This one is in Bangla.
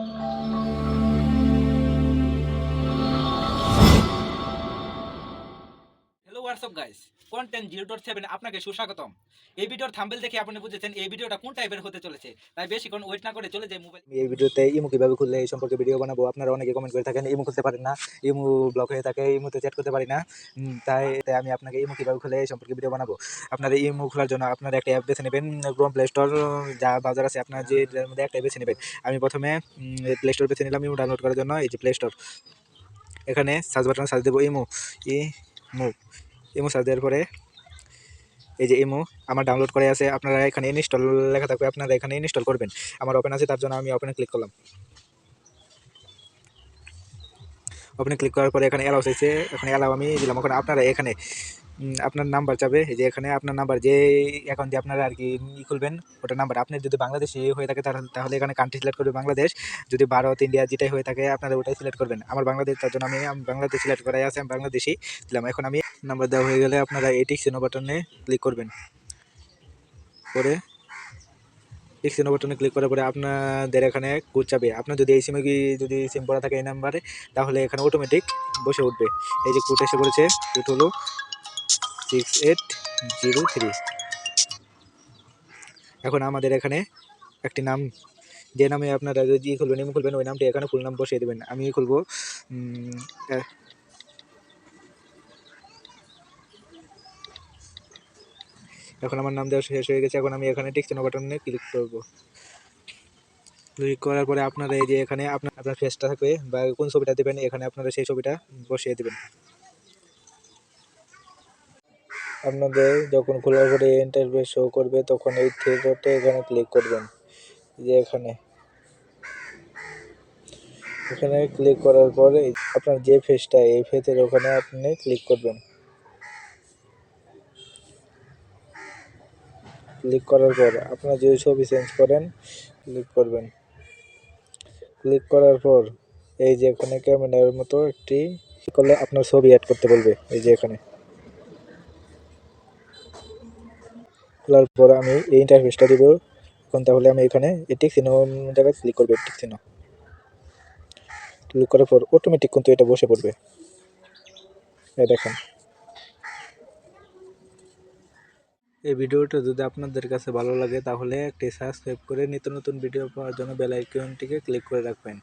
Música WhatsApp guys content zero dot seven আপনাকে সুস্বাগতম। এই ভিডিওর থাম্বেল দেখে আপনি বুঝেছেন এই ভিডিওটা কোন টাইপের হতে চলেছে। তাই বেশিক্ষণ ওয়েট না করে চলে যাই মোবাইল এই ভিডিওতে ইমু কীভাবে খুললে এই সম্পর্কে ভিডিও বানাবো? আপনারা অনেকে কমেন্ট করে থাকেন, ইমো খুলতে পারেন না। ইমু ব্লক হয়ে থাকে, ইমোতে চ্যাট করতে পারি না। তাই তাই আমি আপনাকে ইমু কীভাবে খুলে এই সম্পর্কে ভিডিও বানাবো? আপনারা ইমো খোলার জন্য আপনারা একটা অ্যাপ বেছে নেবেন ক্রোম প্লে স্টোর যা বাজার আছে, আপনার যে মধ্যে একটা বেছে নেবেন। আমি প্রথমে প্লে স্টোর বেছে নিলাম, ইমু ডাউনলোড করার জন্য, এই যে প্লে স্টোর এখানে সার্চ বাটনে সার্চ দেবো, ইমো ইমো। ইমো সার্চ দেওয়ার পরে এই যে ইমো আমার ডাউনলোড করে আছে, আপনারা এখানে ইনস্টল লেখা থাকবে, আপনারা এখানে ইনস্টল করবেন। আমার ওপেন আছে, তার জন্য আমি ওপেনে ক্লিক করলাম। ওপেনে ক্লিক করার পরে এখানে অ্যালাউ চাইছে এখানে অ্যালাউ আমি দিলাম। ওখানে আপনারা এখানে আপনার নাম্বার যাবে, এই যে এখানে আপনার নাম্বার যে অ্যাকাউন্ট দিয়ে আপনারা আর কি ই খুলবেন ওটা নাম্বার আপনি যদি বাংলাদেশি হয়ে থাকে তাহলে এখানে কান্ট্রি সিলেক্ট করবে বাংলাদেশ, যদি ভারত, ইন্ডিয়া যেটাই হয়ে থাকে আপনারা ওটাই সিলেক্ট করবেন। আমার বাংলাদেশ, তার জন্য আমি বাংলাদেশ সিলেক্ট করাই আছে, আমি বাংলাদেশি দিলাম এখন আমি নাম্বার দেওয়া হয়ে গেলে আপনারা এটি সিনো বাটনে ক্লিক করবেন। করে টিক্সিনো বাটনে ক্লিক করার পরে আপনাদের এখানে কোড চাবে। আপনার যদি এই সিমে কি, যদি সিম পড়া থাকে এই নাম্বারে তাহলে এখানে অটোমেটিক বসে উঠবে। এই যে কোড এসে পড়েছে কোড হলো সিক্স এইট জিরো থ্রি এখন আমাদের এখানে একটি নাম, যে নামে আপনারা যদি খুলবেন, ইমো খুলবেন, ওই নামটি এখানে ফুল নাম বসিয়ে দেবেন। আমি খুলবো এখন আমার নাম দেওয়া শেষ হয়ে গেছে। এখন আমি এখানে টিক্সিনো বাটনে ক্লিক করব। ক্লিক করার পরে আপনারা এই যে এখানে আপনার আপনার ফেসটা থাকবে বা কোন ছবিটা দেবেন, এখানে আপনারা সেই ছবিটা বসিয়ে দেবেন। আপনাদের যখন খোলার পরে ইন্টারভিউ শো করবে, তখন এই থিয়েটারটা এখানে ক্লিক করবেন। যে এখানে। এখানে ক্লিক করার পরে আপনার যে ফেসটা এই ফেসের ওখানে আপনি ক্লিক করবেন। ক্লিক করার পর আপনার যে ছবি চেঞ্জ করেন ক্লিক করবেন। ক্লিক করার পর এই যে এখানে ক্যামেরার মতো একটি, করলে আপনার ছবি অ্যাড করতে বলবে, এই যে এখানে। খোলার পর আমি এই ইন্টারফেসটা দিব। এখন তাহলে আমি এখানে এটি সিনো জায়গায় ক্লিক করব এটি সিনো ক্লিক করার পর অটোমেটিক কিন্তু এটা বসে পড়বে। দেখেন। এই ভিডিওটা যদি আপনাদের কাছে ভালো লাগে তাহলে একটি সাবস্ক্রাইব করে নিত্য নতুন ভিডিও পাওয়ার জন্য বেল আইকনটিকে ক্লিক করে রাখবেন।